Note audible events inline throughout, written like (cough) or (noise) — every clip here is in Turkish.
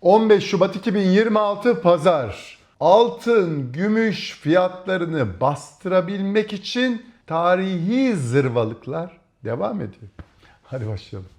15 Şubat 2026 Pazar. Altın, gümüş fiyatlarını bastırabilmek için tarihi zırvalıklar devam ediyor. Hadi başlayalım. (laughs)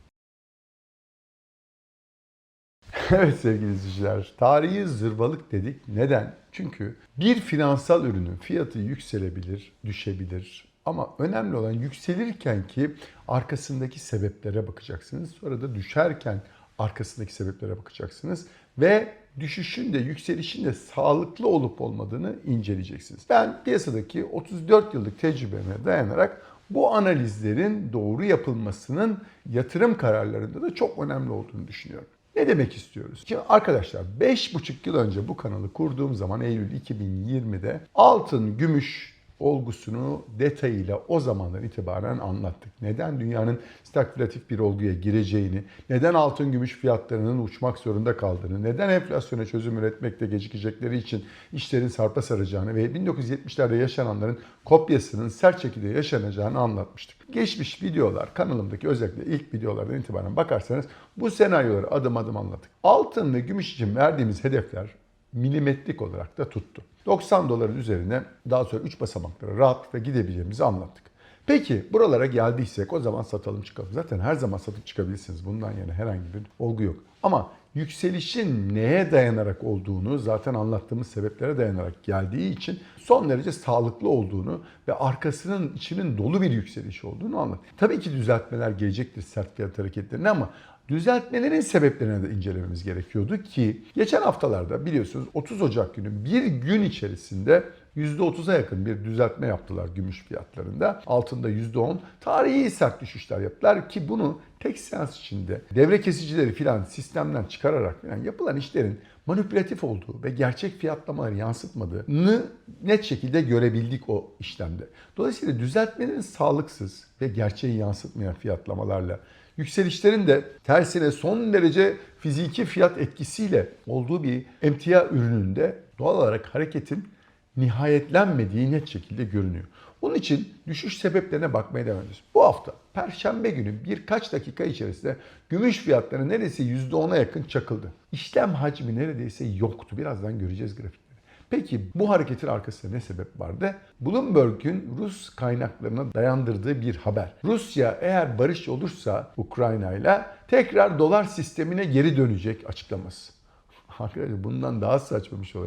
Evet sevgili izleyiciler, tarihi zırvalık dedik. Neden? Çünkü bir finansal ürünün fiyatı yükselebilir, düşebilir. Ama önemli olan yükselirken ki arkasındaki sebeplere bakacaksınız. Sonra da düşerken arkasındaki sebeplere bakacaksınız. Ve düşüşün de yükselişin de sağlıklı olup olmadığını inceleyeceksiniz. Ben piyasadaki 34 yıllık tecrübeme dayanarak bu analizlerin doğru yapılmasının yatırım kararlarında da çok önemli olduğunu düşünüyorum. Ne demek istiyoruz? Şimdi arkadaşlar 5,5 yıl önce bu kanalı kurduğum zaman Eylül 2020'de altın, gümüş olgusunu detayıyla o zamandan itibaren anlattık. Neden dünyanın stagflatif bir olguya gireceğini, neden altın gümüş fiyatlarının uçmak zorunda kaldığını, neden enflasyona çözüm üretmekte gecikecekleri için işlerin sarpa saracağını ve 1970'lerde yaşananların kopyasının sert şekilde yaşanacağını anlatmıştık. Geçmiş videolar kanalımdaki özellikle ilk videolardan itibaren bakarsanız bu senaryoları adım adım anlattık. Altın ve gümüş için verdiğimiz hedefler milimetrik olarak da tuttu. 90 doların üzerine daha sonra 3 basamaklara rahatlıkla gidebileceğimizi anlattık. Peki buralara geldiysek o zaman satalım çıkalım. Zaten her zaman satıp çıkabilirsiniz. Bundan yana herhangi bir olgu yok. Ama yükselişin neye dayanarak olduğunu zaten anlattığımız sebeplere dayanarak geldiği için son derece sağlıklı olduğunu ve arkasının içinin dolu bir yükseliş olduğunu anlattık. Tabii ki düzeltmeler gelecektir sert fiyat hareketlerine ama düzeltmelerin sebeplerini de incelememiz gerekiyordu ki geçen haftalarda biliyorsunuz 30 Ocak günü bir gün içerisinde %30'a yakın bir düzeltme yaptılar gümüş fiyatlarında. Altında %10 tarihi sert düşüşler yaptılar ki bunu tek seans içinde devre kesicileri filan sistemden çıkararak falan yapılan işlerin manipülatif olduğu ve gerçek fiyatlamaları yansıtmadığını net şekilde görebildik o işlemde. Dolayısıyla düzeltmelerin sağlıksız ve gerçeği yansıtmayan fiyatlamalarla Yükselişlerin de tersine son derece fiziki fiyat etkisiyle olduğu bir emtia ürününde doğal olarak hareketin nihayetlenmediği net şekilde görünüyor. Onun için düşüş sebeplerine bakmaya devam ediyoruz. Bu hafta Perşembe günü birkaç dakika içerisinde gümüş fiyatları neredeyse %10'a yakın çakıldı. İşlem hacmi neredeyse yoktu. Birazdan göreceğiz grafikleri. Peki bu hareketin arkasında ne sebep vardı? Bloomberg'ün Rus kaynaklarına dayandırdığı bir haber. Rusya eğer barış olursa Ukrayna ile tekrar dolar sistemine geri dönecek açıklaması. Arkadaşlar bundan daha saçma bir şey?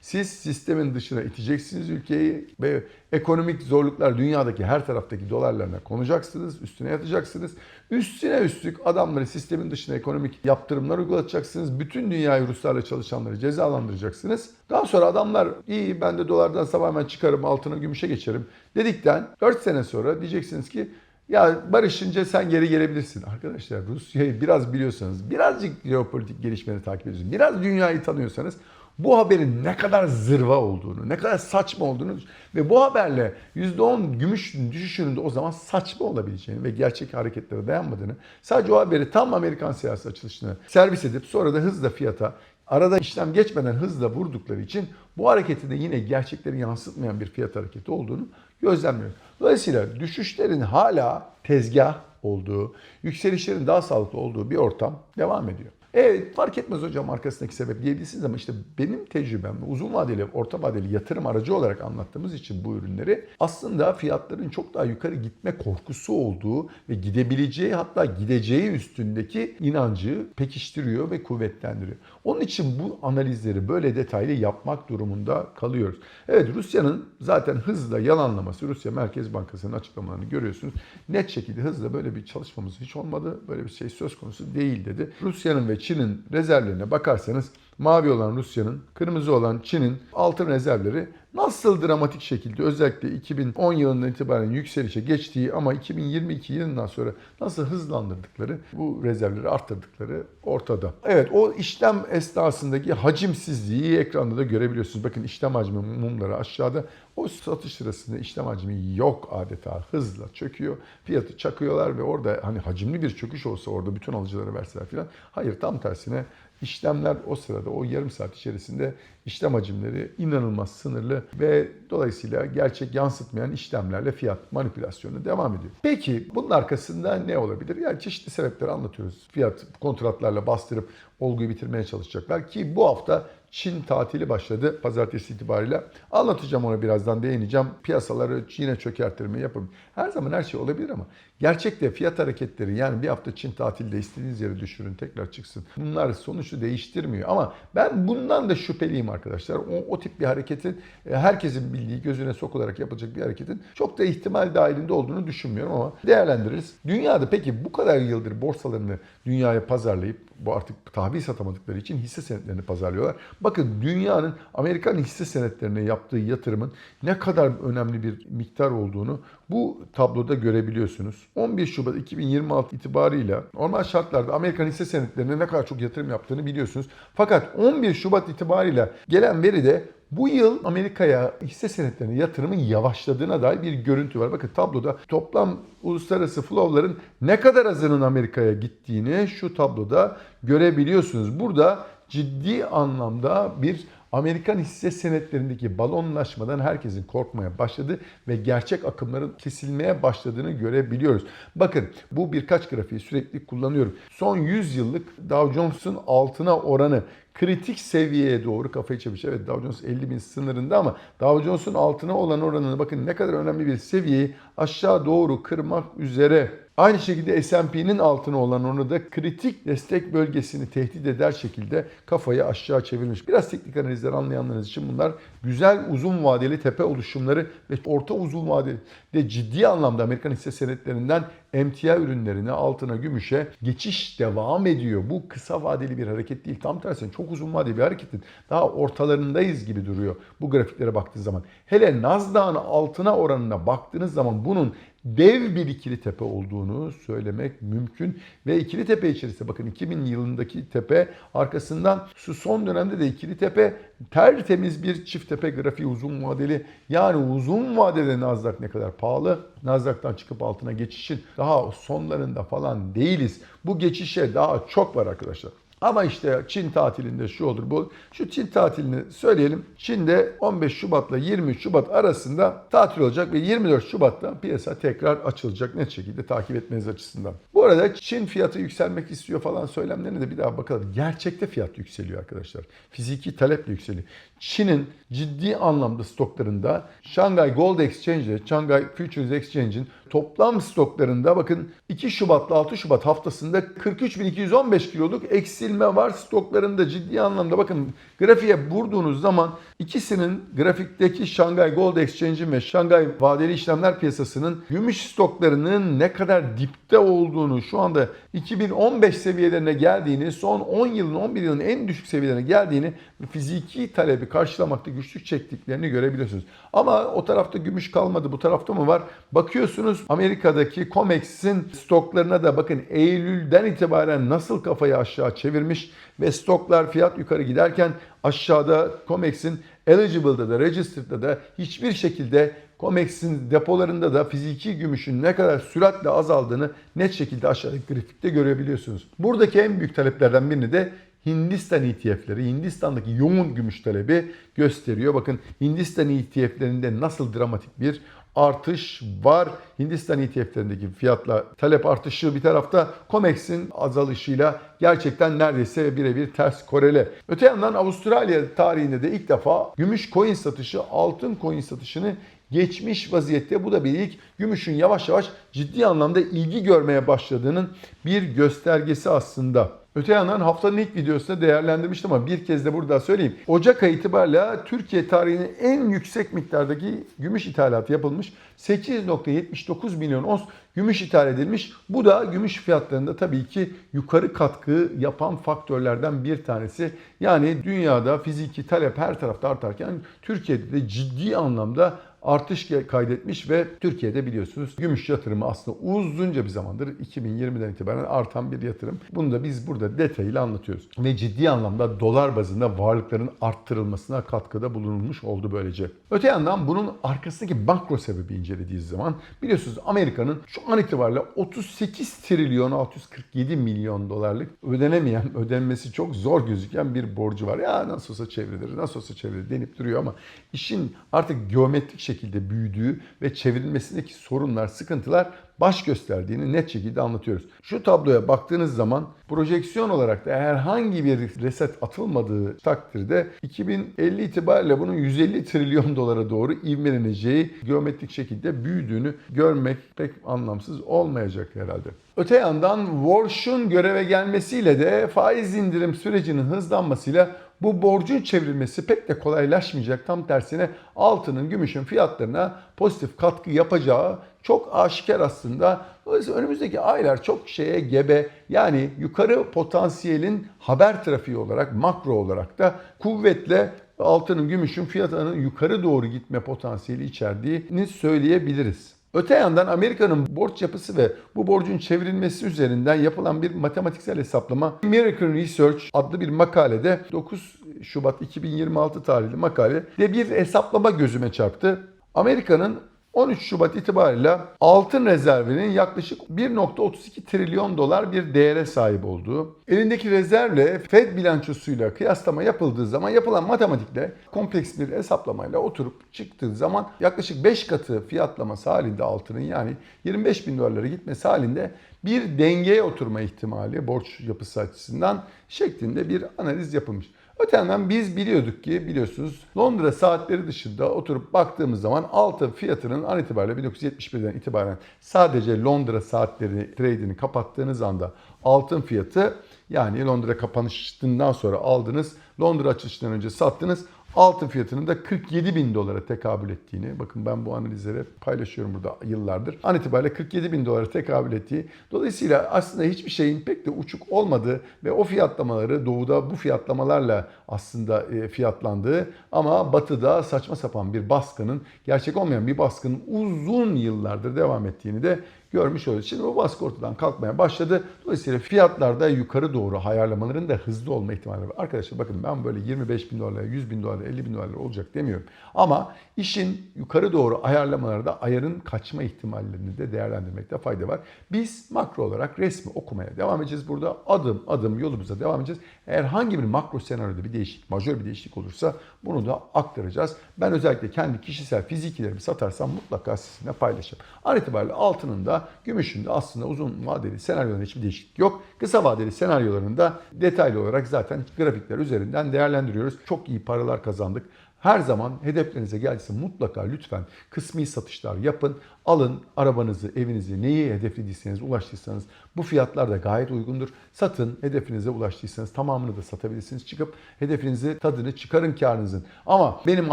Siz sistemin dışına iteceksiniz ülkeyi ve ekonomik zorluklar dünyadaki her taraftaki dolarlarına konacaksınız, üstüne yatacaksınız. Üstüne üstlük adamları sistemin dışına ekonomik yaptırımlar uygulatacaksınız. Bütün dünyayı Ruslarla çalışanları cezalandıracaksınız. Daha sonra adamlar iyi ben de dolardan tamamen çıkarım altına gümüşe geçerim dedikten 4 sene sonra diyeceksiniz ki ya barışınca sen geri gelebilirsin. Arkadaşlar Rusya'yı biraz biliyorsanız, birazcık jeopolitik gelişmeleri takip ediyorsunuz, biraz dünyayı tanıyorsanız bu haberin ne kadar zırva olduğunu, ne kadar saçma olduğunu ve bu haberle %10 gümüş düşüşünün de o zaman saçma olabileceğini ve gerçek hareketlere dayanmadığını, sadece o haberi tam Amerikan siyasi açılışını servis edip sonra da hızla fiyata arada işlem geçmeden hızla vurdukları için bu hareketin de yine gerçekleri yansıtmayan bir fiyat hareketi olduğunu gözlemliyoruz. Dolayısıyla düşüşlerin hala tezgah olduğu, yükselişlerin daha sağlıklı olduğu bir ortam devam ediyor. Evet fark etmez hocam arkasındaki sebep diyebilirsiniz ama işte benim tecrübem uzun vadeli, orta vadeli yatırım aracı olarak anlattığımız için bu ürünleri aslında fiyatların çok daha yukarı gitme korkusu olduğu ve gidebileceği hatta gideceği üstündeki inancı pekiştiriyor ve kuvvetlendiriyor. Onun için bu analizleri böyle detaylı yapmak durumunda kalıyoruz. Evet Rusya'nın zaten hızla yalanlaması, Rusya Merkez Bankası'nın açıklamalarını görüyorsunuz. Net şekilde hızla böyle bir çalışmamız hiç olmadı, böyle bir şey söz konusu değil dedi. Rusya'nın ve Çin'in rezervlerine bakarsanız mavi olan Rusya'nın, kırmızı olan Çin'in altın rezervleri nasıl dramatik şekilde özellikle 2010 yılından itibaren yükselişe geçtiği ama 2022 yılından sonra nasıl hızlandırdıkları, bu rezervleri arttırdıkları ortada. Evet o işlem esnasındaki hacimsizliği ekranda da görebiliyorsunuz. Bakın işlem hacmi mumları aşağıda. O satış sırasında işlem hacmi yok adeta hızla çöküyor. Fiyatı çakıyorlar ve orada hani hacimli bir çöküş olsa orada bütün alıcılara verseler filan. Hayır tam tersine işlemler o sırada o yarım saat içerisinde işlem hacimleri inanılmaz sınırlı ve dolayısıyla gerçek yansıtmayan işlemlerle fiyat manipülasyonu devam ediyor. Peki bunun arkasında ne olabilir? Yani çeşitli sebepleri anlatıyoruz. Fiyat kontratlarla bastırıp olguyu bitirmeye çalışacaklar ki bu hafta Çin tatili başladı pazartesi itibariyle. Anlatacağım ona birazdan değineceğim. Piyasaları yine çökerttirme yapın. Her zaman her şey olabilir ama gerçekte fiyat hareketleri yani bir hafta Çin tatilde istediğiniz yere düşürün tekrar çıksın. Bunlar sonucu değiştirmiyor ama ben bundan da şüpheliyim arkadaşlar. O, o tip bir hareketin e, herkesin bildiği gözüne sokularak yapılacak bir hareketin çok da ihtimal dahilinde olduğunu düşünmüyorum ama değerlendiririz. Dünyada peki bu kadar yıldır borsalarını dünyaya pazarlayıp bu artık tahvil satamadıkları için hisse senetlerini pazarlıyorlar. Bakın dünyanın Amerikan hisse senetlerine yaptığı yatırımın ne kadar önemli bir miktar olduğunu bu tabloda görebiliyorsunuz. 11 Şubat 2026 itibarıyla normal şartlarda Amerikan hisse senetlerine ne kadar çok yatırım yaptığını biliyorsunuz. Fakat 11 Şubat itibarıyla gelen veri de bu yıl Amerika'ya hisse senetlerine yatırımın yavaşladığına dair bir görüntü var. Bakın tabloda toplam uluslararası flow'ların ne kadar azının Amerika'ya gittiğini şu tabloda görebiliyorsunuz. Burada ciddi anlamda bir Amerikan hisse senetlerindeki balonlaşmadan herkesin korkmaya başladı ve gerçek akımların kesilmeye başladığını görebiliyoruz. Bakın bu birkaç grafiği sürekli kullanıyorum. Son 100 yıllık Dow Jones'un altına oranı kritik seviyeye doğru kafayı çevirmiş. Evet Dow Jones 50 bin sınırında ama Dow Jones'un altına olan oranını bakın ne kadar önemli bir seviyeyi aşağı doğru kırmak üzere. Aynı şekilde S&P'nin altına olan onu da kritik destek bölgesini tehdit eder şekilde kafayı aşağı çevirmiş. Biraz teknik analizler anlayanlarınız için bunlar güzel uzun vadeli tepe oluşumları ve orta uzun vadeli de ciddi anlamda Amerikan hisse senetlerinden emtia ürünlerine, altına, gümüşe geçiş devam ediyor. Bu kısa vadeli bir hareket değil. Tam tersine çok uzun vadeli bir hareketin daha ortalarındayız gibi duruyor bu grafiklere baktığınız zaman. Hele Nasdaq'ın altına oranına baktığınız zaman bunun dev bir ikili tepe olduğunu söylemek mümkün. Ve ikili tepe içerisinde bakın 2000 yılındaki tepe arkasından şu son dönemde de ikili tepe tertemiz bir çift tepe grafiği uzun vadeli. Yani uzun vadede Nasdaq ne kadar pahalı. Nasdaq'tan çıkıp altına geçişin daha sonlarında falan değiliz. Bu geçişe daha çok var arkadaşlar. Ama işte Çin tatilinde şu olur bu. Şu Çin tatilini söyleyelim. Çin'de 15 Şubat'la 23 Şubat arasında tatil olacak ve 24 Şubat'ta piyasa tekrar açılacak net şekilde takip etmeniz açısından. Bu arada Çin fiyatı yükselmek istiyor falan söylemlerine de bir daha bakalım. Gerçekte fiyat yükseliyor arkadaşlar. Fiziki taleple yükseliyor. Çin'in ciddi anlamda stoklarında Shanghai Gold Exchange, Shanghai Futures Exchange'in toplam stoklarında bakın 2 Şubat'la 6 Şubat haftasında 43.215 kiloluk eksilme var. Stoklarında ciddi anlamda bakın grafiğe vurduğunuz zaman ikisinin grafikteki Shanghai Gold Exchange'in ve Shanghai vadeli işlemler piyasasının gümüş stoklarının ne kadar dipte olduğunu şu anda 2015 seviyelerine geldiğini son 10 yılın 11 yılın en düşük seviyelerine geldiğini fiziki talebi karşılamakta güçlük çektiklerini görebiliyorsunuz. Ama o tarafta gümüş kalmadı bu tarafta mı var? Bakıyorsunuz Amerika'daki COMEX'in stoklarına da bakın Eylül'den itibaren nasıl kafayı aşağı çevirmiş ve stoklar fiyat yukarı giderken aşağıda COMEX'in eligible'da da registered'da da hiçbir şekilde COMEX'in depolarında da fiziki gümüşün ne kadar süratle azaldığını net şekilde aşağıdaki grafikte görebiliyorsunuz. Buradaki en büyük taleplerden birini de Hindistan ETF'leri, Hindistan'daki yoğun gümüş talebi gösteriyor. Bakın Hindistan ETF'lerinde nasıl dramatik bir artış var. Hindistan ETF'lerindeki fiyatla talep artışı bir tarafta COMEX'in azalışıyla gerçekten neredeyse birebir ters korele. Öte yandan Avustralya tarihinde de ilk defa gümüş coin satışı altın coin satışını geçmiş vaziyette. Bu da bir ilk. Gümüşün yavaş yavaş ciddi anlamda ilgi görmeye başladığının bir göstergesi aslında. Öte yandan haftanın ilk videosunda değerlendirmiştim ama bir kez de burada söyleyeyim. Ocak ayı itibariyle Türkiye tarihinin en yüksek miktardaki gümüş ithalatı yapılmış. 8.79 milyon ons gümüş ithal edilmiş. Bu da gümüş fiyatlarında tabii ki yukarı katkı yapan faktörlerden bir tanesi. Yani dünyada fiziki talep her tarafta artarken Türkiye'de de ciddi anlamda artış kaydetmiş ve Türkiye'de biliyorsunuz gümüş yatırımı aslında uzunca bir zamandır 2020'den itibaren artan bir yatırım. Bunu da biz burada detaylı anlatıyoruz. Ve ciddi anlamda dolar bazında varlıkların arttırılmasına katkıda bulunulmuş oldu böylece. Öte yandan bunun arkasındaki makro sebebi incelediği zaman biliyorsunuz Amerika'nın şu an itibariyle 38 trilyon 647 milyon dolarlık ödenemeyen, (laughs) ödenmesi çok zor gözüken bir borcu var. Ya nasıl olsa çevrilir, nasıl olsa çevrilir denip duruyor ama işin artık geometrik şekilde büyüdüğü ve çevrilmesindeki sorunlar, sıkıntılar baş gösterdiğini net şekilde anlatıyoruz. Şu tabloya baktığınız zaman projeksiyon olarak da herhangi bir reset atılmadığı takdirde 2050 itibariyle bunun 150 trilyon dolara doğru ivmeleneceği geometrik şekilde büyüdüğünü görmek pek anlamsız olmayacak herhalde. Öte yandan Walsh'un göreve gelmesiyle de faiz indirim sürecinin hızlanmasıyla bu borcun çevrilmesi pek de kolaylaşmayacak. Tam tersine altının, gümüşün fiyatlarına pozitif katkı yapacağı çok aşikar aslında. Dolayısıyla önümüzdeki aylar çok şeye gebe. Yani yukarı potansiyelin haber trafiği olarak, makro olarak da kuvvetle altının, gümüşün fiyatının yukarı doğru gitme potansiyeli içerdiğini söyleyebiliriz. Öte yandan Amerika'nın borç yapısı ve bu borcun çevrilmesi üzerinden yapılan bir matematiksel hesaplama American Research adlı bir makalede 9 Şubat 2026 tarihli makalede bir hesaplama gözüme çarptı. Amerika'nın 13 Şubat itibariyle altın rezervinin yaklaşık 1.32 trilyon dolar bir değere sahip olduğu, elindeki rezervle Fed bilançosuyla kıyaslama yapıldığı zaman yapılan matematikle kompleks bir hesaplamayla oturup çıktığı zaman yaklaşık 5 katı fiyatlaması halinde altının yani 25 bin dolarlara gitmesi halinde bir dengeye oturma ihtimali borç yapısı açısından şeklinde bir analiz yapılmış. Öte yandan biz biliyorduk ki biliyorsunuz Londra saatleri dışında oturup baktığımız zaman altın fiyatının an itibariyle 1971'den itibaren sadece Londra saatleri trade'ini kapattığınız anda altın fiyatı yani Londra kapanışından sonra aldınız Londra açılışından önce sattınız altın fiyatının da 47 bin dolara tekabül ettiğini, bakın ben bu analizleri paylaşıyorum burada yıllardır. An itibariyle 47 bin dolara tekabül ettiği. Dolayısıyla aslında hiçbir şeyin pek de uçuk olmadığı ve o fiyatlamaları doğuda bu fiyatlamalarla aslında e, fiyatlandığı ama batıda saçma sapan bir baskının, gerçek olmayan bir baskının uzun yıllardır devam ettiğini de görmüş oluyoruz. Şimdi bu baskı ortadan kalkmaya başladı. Dolayısıyla fiyatlarda yukarı doğru ayarlamaların da hızlı olma ihtimali var. Arkadaşlar bakın ben böyle 25 bin dolarlara, 100 bin dolarlara, 50 bin dolarlara olacak demiyorum. Ama işin yukarı doğru ayarlamalarda ayarın kaçma ihtimallerini de değerlendirmekte fayda var. Biz makro olarak resmi okumaya devam edeceğiz burada. Adım adım yolumuza devam edeceğiz. Eğer hangi bir makro senaryoda bir değişiklik, majör bir değişiklik olursa bunu da aktaracağız. Ben özellikle kendi kişisel fizikilerimi satarsam mutlaka sizinle paylaşacağım. An itibariyle altının da gümüşün de aslında uzun vadeli senaryolarında hiçbir değişiklik yok. Kısa vadeli senaryolarında detaylı olarak zaten grafikler üzerinden değerlendiriyoruz. Çok iyi paralar kazandık. Her zaman hedeflerinize geldiyse mutlaka lütfen kısmi satışlar yapın. Alın arabanızı, evinizi, neyi hedeflediyseniz, ulaştıysanız bu fiyatlar da gayet uygundur. Satın, hedefinize ulaştıysanız tamamını da satabilirsiniz. Çıkıp hedefinizi, tadını çıkarın karınızın. Ama benim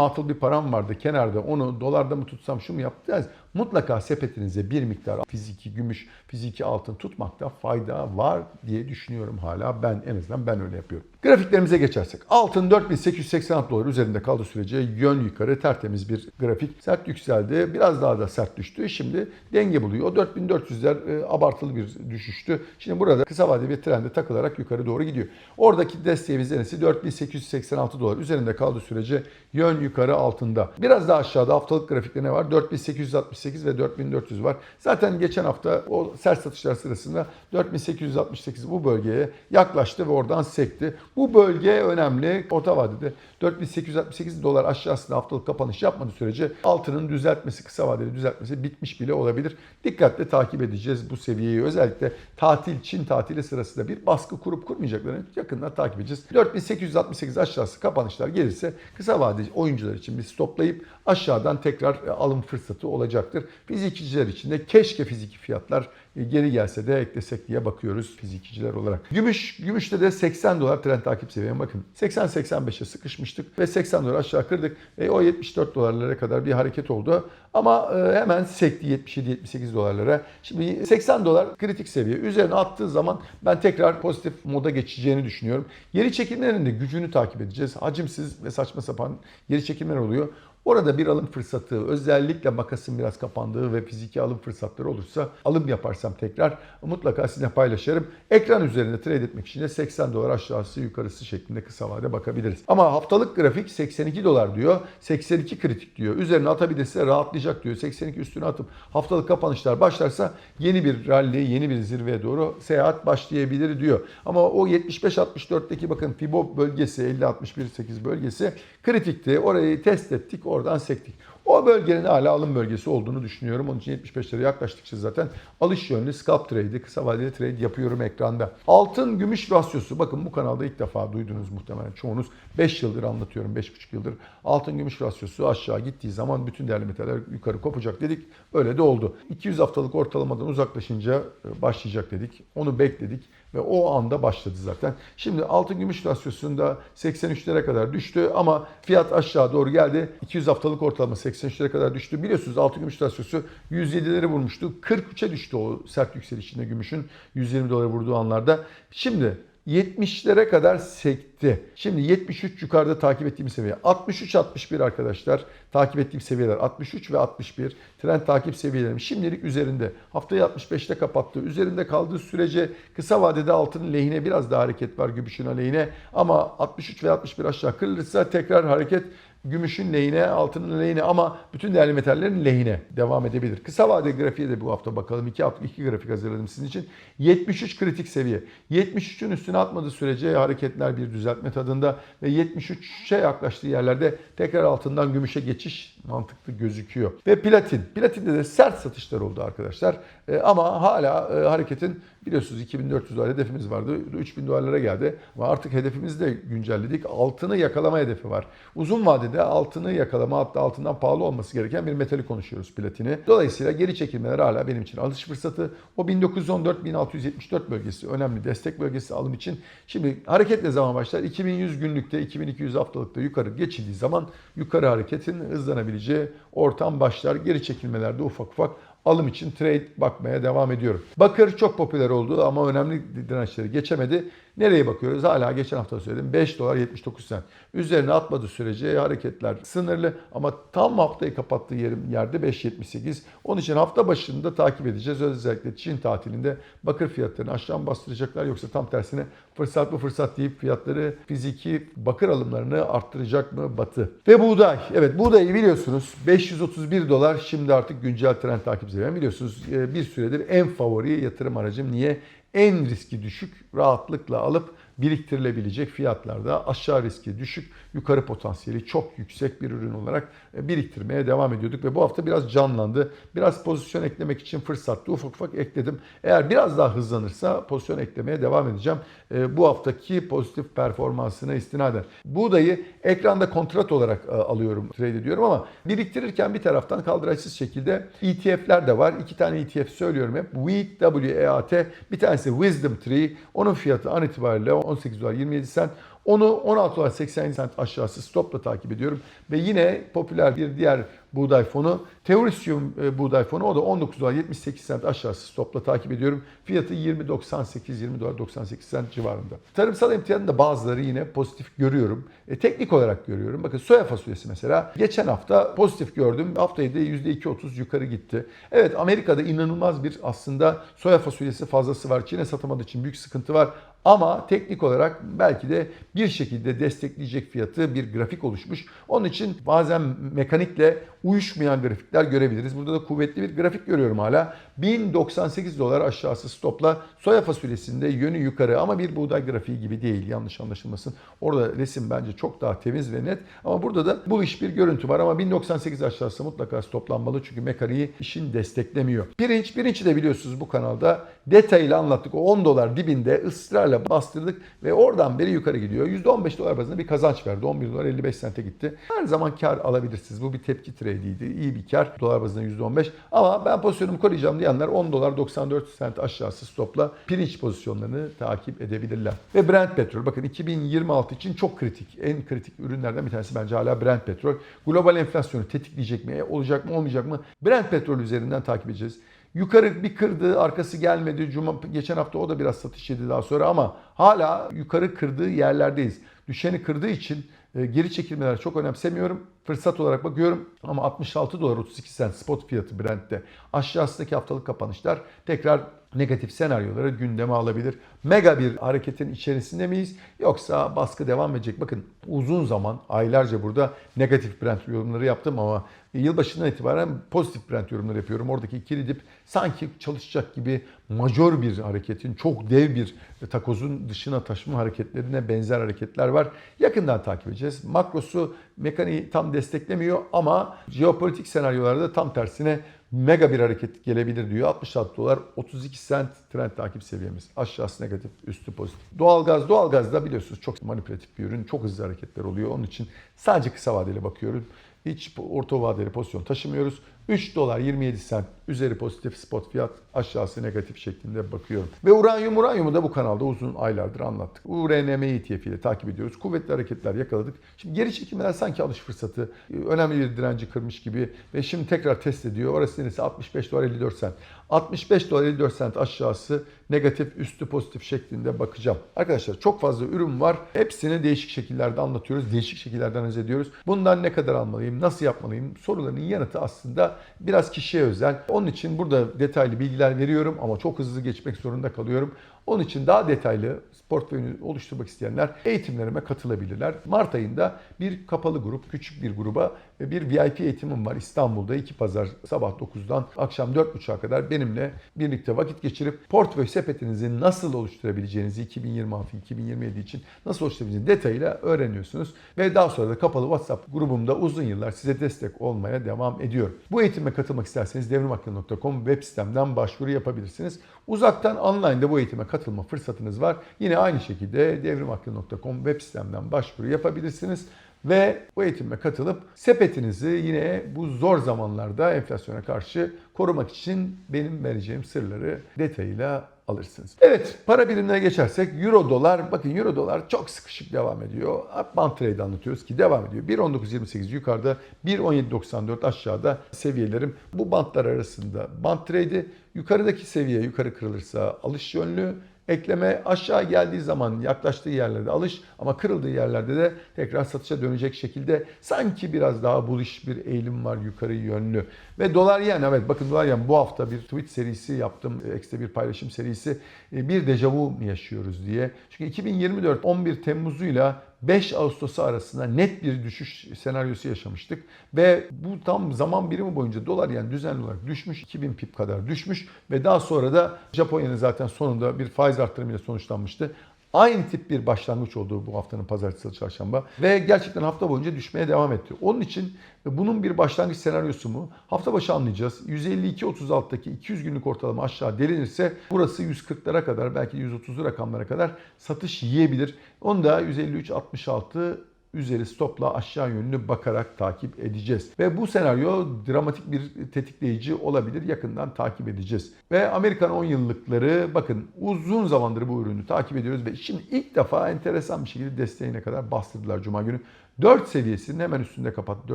atıl bir param vardı kenarda onu dolarda mı tutsam şu mu yaptınız? Mutlaka sepetinize bir miktar fiziki gümüş, fiziki altın tutmakta fayda var diye düşünüyorum hala. Ben en azından ben öyle yapıyorum. Grafiklerimize geçersek. Altın 4886 dolar üzerinde kaldığı sürece yön yukarı tertemiz bir grafik. Sert yükseldi. Biraz daha da sert düştü. Şimdi denge buluyor. O 4400'ler e, abartılı bir düşüştü. Şimdi burada kısa vadeli bir trende takılarak yukarı doğru gidiyor. Oradaki desteğimiz neresi? 4886 dolar üzerinde kaldığı sürece yön yukarı altında. Biraz daha aşağıda haftalık grafikte ne var? 4868 ve 4400 var. Zaten geçen hafta o sert satışlar sırasında 4868 bu bölgeye yaklaştı ve oradan sekti. Bu bölge önemli. Orta vadede 4868 dolar aşağısında haftalık kapanış yapmadığı sürece altının düzeltmesi, kısa vadeli düzeltmesi bitmiş bile olabilir. Dikkatle takip edeceğiz bu seviyeyi. Özellikle tatil, Çin tatili sırasında bir baskı kurup kurmayacaklarını yakından takip edeceğiz. 4868 aşağısı kapanışlar gelirse kısa vadeli oyuncular için bir stoplayıp aşağıdan tekrar alım fırsatı olacaktır. Fizikçiler için de keşke fiziki fiyatlar geri gelse de eklesek diye bakıyoruz fizikçiler olarak. Gümüş, gümüşte de 80 dolar trend takip seviyem bakın. 80-85'e sıkışmıştık ve 80 dolar aşağı kırdık. E, o 74 dolarlara kadar bir hareket oldu. Ama e, hemen sekti 77-78 dolarlara. Şimdi 80 dolar kritik seviye. Üzerine attığı zaman ben tekrar pozitif moda geçeceğini düşünüyorum. Geri çekimlerin de gücünü takip edeceğiz. Hacimsiz ve saçma sapan geri çekimler oluyor. Orada bir alım fırsatı özellikle makasın biraz kapandığı ve fiziki alım fırsatları olursa alım yaparsam tekrar mutlaka sizinle paylaşırım. Ekran üzerinde trade etmek için de 80 dolar aşağısı yukarısı şeklinde kısa vade bakabiliriz. Ama haftalık grafik 82 dolar diyor. 82 kritik diyor. Üzerine atabilirse rahatlayacak diyor. 82 üstüne atıp haftalık kapanışlar başlarsa yeni bir rally, yeni bir zirveye doğru seyahat başlayabilir diyor. Ama o 75-64'teki bakın Fibo bölgesi 50-61-8 bölgesi kritikti. Orayı test ettik, oradan sektik. O bölgenin hala alım bölgesi olduğunu düşünüyorum. Onun için 75'lere yaklaştıkça zaten alış yönlü scalp trade'i, kısa vadeli trade yapıyorum ekranda. Altın gümüş rasyosu. Bakın bu kanalda ilk defa duydunuz muhtemelen çoğunuz. 5 yıldır anlatıyorum, 5,5 yıldır. Altın gümüş rasyosu aşağı gittiği zaman bütün değerli metaller yukarı kopacak dedik. Öyle de oldu. 200 haftalık ortalamadan uzaklaşınca e, başlayacak dedik. Onu bekledik ve o anda başladı zaten. Şimdi altın gümüş rasyosunda 83'lere kadar düştü ama fiyat aşağı doğru geldi. 200 haftalık ortalama 83'lere kadar düştü. Biliyorsunuz altın gümüş rasyosu 107'leri vurmuştu. 43'e düştü o sert yükselişinde gümüşün 120 dolara vurduğu anlarda. Şimdi 70'lere kadar sekti. Şimdi 73 yukarıda takip ettiğim seviye. 63-61 arkadaşlar takip ettiğim seviyeler. 63 ve 61 trend takip seviyelerim. Şimdilik üzerinde. Haftayı 65'te kapattı. Üzerinde kaldığı sürece kısa vadede altının lehine biraz daha hareket var gümüşün aleyhine. Ama 63 ve 61 aşağı kırılırsa tekrar hareket gümüşün lehine, altının lehine ama bütün değerli metallerin lehine devam edebilir. Kısa vade grafiğe de bu hafta bakalım. İki, hafta, iki grafik hazırladım sizin için. 73 kritik seviye. 73'ün üstüne atmadığı sürece hareketler bir düzeltme tadında ve 73'e yaklaştığı yerlerde tekrar altından gümüşe geçiş mantıklı gözüküyor. Ve platin. Platinde de sert satışlar oldu arkadaşlar. E, ama hala e, hareketin biliyorsunuz 2400 dolar hedefimiz vardı. 3000 dolarlara geldi. Ama artık hedefimizi de güncelledik. Altını yakalama hedefi var. Uzun vadede altını yakalama hatta altından pahalı olması gereken bir metali konuşuyoruz platini. Dolayısıyla geri çekilmeler hala benim için alış fırsatı. O 1914-1674 bölgesi önemli destek bölgesi alım için. Şimdi hareket ne zaman başlar? 2100 günlükte, 2200 haftalıkta yukarı geçildiği zaman yukarı hareketin hızlanabileceği ortam başlar. Geri çekilmelerde ufak ufak alım için trade bakmaya devam ediyorum. Bakır çok popüler oldu ama önemli dirençleri geçemedi. Nereye bakıyoruz? Hala geçen hafta söyledim 5 dolar 79 sent. Üzerine atmadığı sürece hareketler sınırlı ama tam haftayı kapattığı yerim yerde 5.78. Onun için hafta başında takip edeceğiz. Özellikle Çin tatilinde bakır fiyatlarını aşağı bastıracaklar yoksa tam tersine fırsat mı fırsat deyip fiyatları fiziki bakır alımlarını arttıracak mı Batı? Ve buğday. Evet buğdayı biliyorsunuz 531 dolar şimdi artık güncel trend takip seviyem biliyorsunuz e, bir süredir en favori yatırım aracım. Niye? En riski düşük rahatlıkla alıp biriktirilebilecek fiyatlarda aşağı riski düşük, yukarı potansiyeli çok yüksek bir ürün olarak e, biriktirmeye devam ediyorduk ve bu hafta biraz canlandı. Biraz pozisyon eklemek için fırsattı. Ufak ufak ekledim. Eğer biraz daha hızlanırsa pozisyon eklemeye devam edeceğim. E, bu haftaki pozitif performansına istinaden. Buğdayı ekranda kontrat olarak e, alıyorum, trade ediyorum ama biriktirirken bir taraftan kaldıraçsız şekilde ETF'ler de var. İki tane ETF söylüyorum hep. WEAT, W-E-A-T. Bir tanesi Wisdom Tree. Onun fiyatı an itibariyle 18 dolar 27 sent. Onu 16 dolar 80 sent aşağısı stopla takip ediyorum. Ve yine popüler bir diğer buğday fonu Teorisium e, buğday fonu o da 19 dolar 78 sent aşağısı stopla takip ediyorum. Fiyatı 20.98 20 dolar 98 sent civarında. Tarımsal emtianın da bazıları yine pozitif görüyorum. E, teknik olarak görüyorum. Bakın soya fasulyesi mesela geçen hafta pozitif gördüm. Haftayı da %2.30 yukarı gitti. Evet Amerika'da inanılmaz bir aslında soya fasulyesi fazlası var. Çin'e satamadığı için büyük sıkıntı var. Ama teknik olarak belki de bir şekilde destekleyecek fiyatı bir grafik oluşmuş. Onun için bazen mekanikle uyuşmayan grafikler görebiliriz. Burada da kuvvetli bir grafik görüyorum hala. 1098 dolar aşağısı stopla soya fasulyesinde yönü yukarı ama bir buğday grafiği gibi değil yanlış anlaşılmasın. Orada resim bence çok daha temiz ve net ama burada da bu iş bir görüntü var ama 1098 aşağısı mutlaka stoplanmalı çünkü mekaniği işin desteklemiyor. Pirinç, pirinci de biliyorsunuz bu kanalda detaylı anlattık. O 10 dolar dibinde ısrarla bastırdık ve oradan beri yukarı gidiyor. %15 dolar bazında bir kazanç verdi. 11 dolar 55 sente gitti. Her zaman kar alabilirsiniz. Bu bir tepki trade'iydi. İyi bir kar. Dolar bazında %15. Ama ben pozisyonumu koruyacağım diyenler 10 dolar 94 sent aşağısı stopla pirinç pozisyonlarını takip edebilirler. Ve Brent petrol. Bakın 2026 için çok kritik. En kritik ürünlerden bir tanesi bence hala Brent petrol. Global enflasyonu tetikleyecek mi? Olacak mı olmayacak mı? Brent petrol üzerinden takip edeceğiz. Yukarı bir kırdı, arkası gelmedi. Cuma geçen hafta o da biraz satış yedi daha sonra ama hala yukarı kırdığı yerlerdeyiz. Düşeni kırdığı için E, geri çekilmeler çok önemsemiyorum. Fırsat olarak bakıyorum ama 66 dolar 32 sent spot fiyatı Brent'te. Aşağısındaki haftalık kapanışlar tekrar negatif senaryoları gündeme alabilir. Mega bir hareketin içerisinde miyiz? Yoksa baskı devam edecek. Bakın uzun zaman aylarca burada negatif Brent yorumları yaptım ama yılbaşından itibaren pozitif Brent yorumları yapıyorum. Oradaki ikili dip sanki çalışacak gibi majör bir hareketin, çok dev bir takozun dışına taşıma hareketlerine benzer hareketler var. Yakından takip edeceğiz. Makrosu mekaniği tam desteklemiyor ama jeopolitik senaryolarda tam tersine mega bir hareket gelebilir diyor. 66 dolar 32 sent trend takip seviyemiz. Aşağısı negatif, üstü pozitif. Doğalgaz, doğalgaz da biliyorsunuz çok manipülatif bir ürün. Çok hızlı hareketler oluyor. Onun için sadece kısa vadeli bakıyorum. Hiç orta vadeli pozisyon taşımıyoruz. 3 dolar 27 sent üzeri pozitif spot fiyat aşağısı negatif şeklinde bakıyorum. Ve uranyum uranyumu da bu kanalda uzun aylardır anlattık. URNM ETF ile takip ediyoruz. Kuvvetli hareketler yakaladık. Şimdi geri çekilmeler sanki alış fırsatı önemli bir direnci kırmış gibi ve şimdi tekrar test ediyor. Orası neresi 65 dolar 54 sent. 65 dolar 54 sent aşağısı negatif üstü pozitif şeklinde bakacağım. Arkadaşlar çok fazla ürün var. Hepsini değişik şekillerde anlatıyoruz. Değişik şekillerden ediyoruz. Bundan ne kadar almalıyım, nasıl yapmalıyım soruların yanıtı aslında biraz kişiye özel. Onun için burada detaylı bilgiler veriyorum ama çok hızlı geçmek zorunda kalıyorum. Onun için daha detaylı portföyünü oluşturmak isteyenler eğitimlerime katılabilirler. Mart ayında bir kapalı grup, küçük bir gruba bir VIP eğitimim var İstanbul'da. iki pazar sabah 9'dan akşam 4.30'a kadar benimle birlikte vakit geçirip portföy sepetinizi nasıl oluşturabileceğinizi 2026-2027 için nasıl oluşturabileceğinizi detayıyla öğreniyorsunuz. Ve daha sonra da kapalı WhatsApp grubumda uzun yıllar size destek olmaya devam ediyorum. Bu eğitime katılmak isterseniz devrimaklı.com web sitemden başvuru yapabilirsiniz. Uzaktan online'da bu eğitime katılma fırsatınız var. Yine aynı şekilde devrimaklı.com web sitemden başvuru yapabilirsiniz. Ve bu eğitime katılıp sepetinizi yine bu zor zamanlarda enflasyona karşı korumak için benim vereceğim sırları detayıyla alırsınız. Evet para birimine geçersek euro dolar bakın euro dolar çok sıkışık devam ediyor. Band trade anlatıyoruz ki devam ediyor. 1.1928 yukarıda 1.1794 aşağıda seviyelerim. Bu bantlar arasında band trade'i yukarıdaki seviye yukarı kırılırsa alış yönlü ekleme aşağı geldiği zaman yaklaştığı yerlerde alış ama kırıldığı yerlerde de tekrar satışa dönecek şekilde sanki biraz daha bullish bir eğilim var yukarı yönlü. Ve dolar yen evet bakın dolar yen bu hafta bir tweet serisi yaptım. Ekstra bir paylaşım serisi. E, Bir dejavu mu yaşıyoruz diye. Çünkü 2024 11 Temmuz'uyla 5 Ağustos arasında net bir düşüş senaryosu yaşamıştık. Ve bu tam zaman birimi boyunca dolar yani düzenli olarak düşmüş. 2000 pip kadar düşmüş. Ve daha sonra da Japonya'nın zaten sonunda bir faiz arttırımıyla sonuçlanmıştı. Aynı tip bir başlangıç oldu bu haftanın pazartesi çarşamba ve gerçekten hafta boyunca düşmeye devam etti. Onun için bunun bir başlangıç senaryosu mu? Hafta başı anlayacağız. 152.36'daki 200 günlük ortalama aşağı delinirse burası 140'lara kadar belki 130'lu rakamlara kadar satış yiyebilir. Onu da 153.66 üzeri stopla aşağı yönlü bakarak takip edeceğiz. Ve bu senaryo dramatik bir tetikleyici olabilir. Yakından takip edeceğiz. Ve Amerikan 10 yıllıkları bakın uzun zamandır bu ürünü takip ediyoruz ve şimdi ilk defa enteresan bir şekilde desteğine kadar bastırdılar Cuma günü. 4 seviyesinin hemen üstünde kapattı.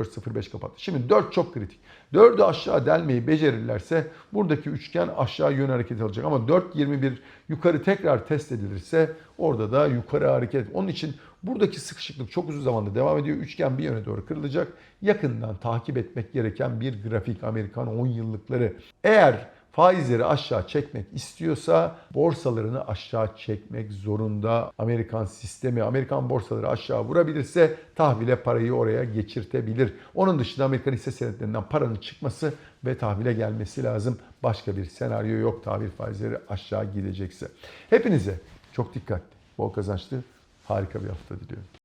4.05 kapattı. Şimdi 4 çok kritik. 4'ü aşağı delmeyi becerirlerse buradaki üçgen aşağı yön hareket alacak. Ama 4.21 yukarı tekrar test edilirse orada da yukarı hareket. Onun için buradaki sıkışıklık çok uzun zamanda devam ediyor. Üçgen bir yöne doğru kırılacak. Yakından takip etmek gereken bir grafik Amerikan 10 yıllıkları. Eğer faizleri aşağı çekmek istiyorsa borsalarını aşağı çekmek zorunda. Amerikan sistemi, Amerikan borsaları aşağı vurabilirse tahvile parayı oraya geçirtebilir. Onun dışında Amerikan hisse senetlerinden paranın çıkması ve tahvile gelmesi lazım. Başka bir senaryo yok tahvil faizleri aşağı gidecekse. Hepinize çok dikkatli, bol kazançlı, harika bir hafta diliyorum.